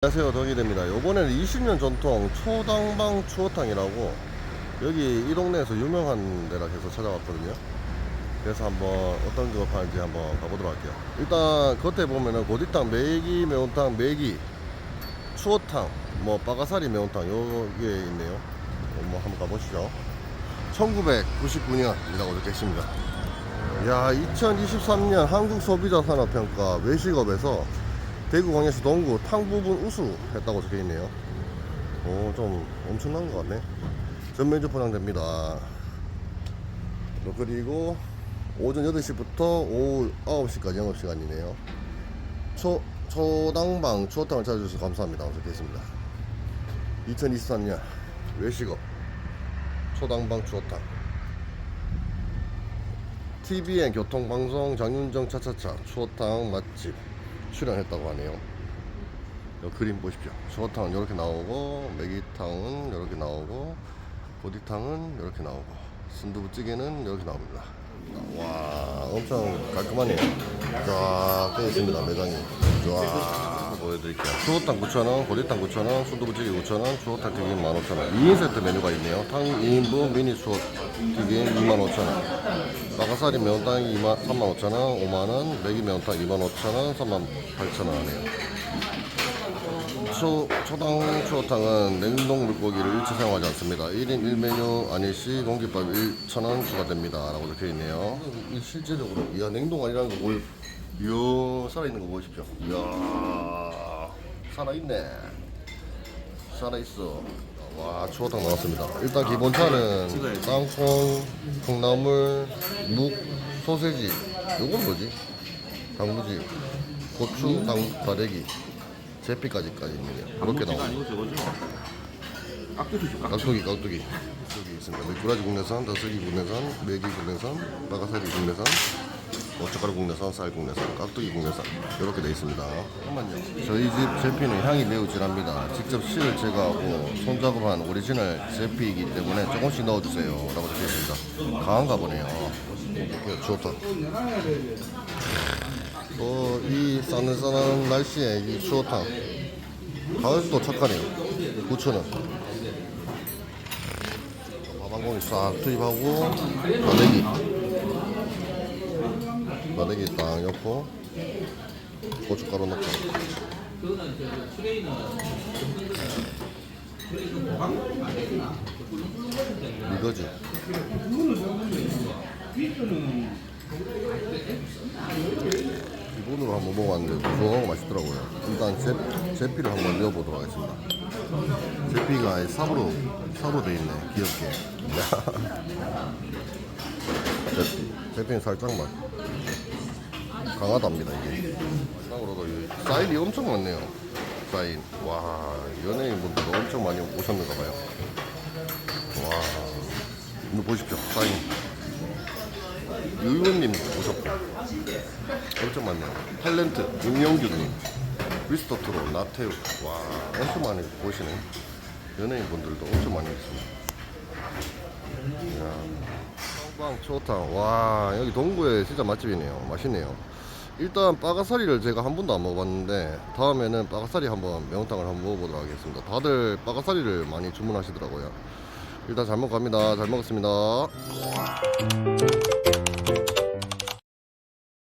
안녕하세요 덕이됩니다. 요번에는 20년 전통 초당방 추어탕이라고 여기 이 동네에서 유명한 데라 해서 찾아왔거든요. 그래서 한번 어떤 거 파는지 한번 가보도록 할게요. 일단 겉에 보면은 고디탕 매기 매운탕 매기 추어탕 뭐 빠가사리 매운탕 요게 있네요. 뭐 한번 가보시죠. 1999년이라고 적혀 있습니다. 야 2023년 한국 소비자 산업평가 외식업에서 대구광역시 동구 탕 부분 우수 했다고 적혀 있네요. 오, 좀 엄청난 것 같네. 전면주 포장됩니다. 뭐 그리고 오전 8시부터 오후 9시까지 영업시간이네요. 초, 초당방 추어탕을 찾아주셔서 감사합니다. 적혀 있습니다. 2023년 외식업 초당방 추어탕 TVN 교통방송 장윤정 차차차 추어탕 맛집 출연했다고 하네요. 요 그림 보십시오. 추어탕은 이렇게 나오고 매기탕은 이렇게 나오고 고디탕은 이렇게 나오고 순두부찌개는 이렇게 나옵니다. 와 엄청 깔끔하네요. 쫙 되어 있습니다 매장이. 쫙 보여드릴게요. 추어탕 9,000원, 고디탕 9,000원, 순두부찌개 9,000원, 추어탕 튀김 15,000원. 2인 세트 메뉴가 있네요. 탕 2인분 미니 추어 튀김 25,000원. 마가사리 매운탕 2만, 35,000원, 5만원, 매기 매운탕 25,000원, 38,000원이네요. 초, 초당 추어탕은 냉동 물고기를 일체 사용하지 않습니다. 1인 1메뉴 아닐 시 공깃밥 1,000원 추가됩니다. 라고 적혀 있네요. 이 실제적으로, 이야, 냉동 아니라는 거 뭘, 이야, 살아있는 거 보십시오. 이야, 살아있네. 살아있어. 와, 추어탕 나왔습니다. 일단 기본차는 땅콩, 콩나물, 묵, 소세지. 요건 뭐지? 단무지, 고추, 당, 다대기, 제피까지까지 있네요. 이렇게 나옵니다. 깍두기죠, 깍두기. 깍두기, 깍두기. 깍두기 있습니다. 미꾸라지 국내산, 다슬기 국내산, 메기 국내산, 마가사리 국내산, 고춧가루 국내산, 쌀 국내산, 깍두기 국내산 이렇게 되어 있습니다. 잠깐만요. 저희 집 제피는 향이 매우 진합니다. 직접 씨를 제거하고 손작업한 오리지널 제피이기 때문에 조금씩 넣어주세요. 라고 적혀 있습니다. 강한가 보네요. 이렇게 좋다. 또이 싸늘싸늘한 날씨에 이 추어탕 가격도 착하네요. 9,000원. 밥한공기 싹 투입하고 마대기 마대기 딱 넣고 고춧가루 넣고 이거지. 기본으로 한번 먹어봤는데 무성하고 맛있더라고요. 일단 제, 제피를 한번 넣어보도록 하겠습니다. 제피가 삽으로 삽으로 돼 있네. 귀엽게. 제피. 제피는 살짝만 강하답니다 이게. 마지막으로도 이 사인이 엄청 많네요. 사인. 와 연예인분들도 엄청 많이 오셨는가 봐요. 와. 이거 보십시오 사인. 유의원님 오셨고. 엄청 많네요. 탤런트 임영규님 미스터트로 나태우. 와 엄청 많이 보시네. 연예인분들도 엄청 많이 있습니다. 이야. 빵 초탕. 와 여기 동구에 진짜 맛집이네요. 맛있네요 일단 빠가사리를 제가 한 번도 안 먹어봤는데 다음에는 빠가사리 한번 매운탕을 한번 먹어보도록 하겠습니다. 다들 빠가사리를 많이 주문하시더라고요. 일단 잘 먹갑니다. 잘 먹었습니다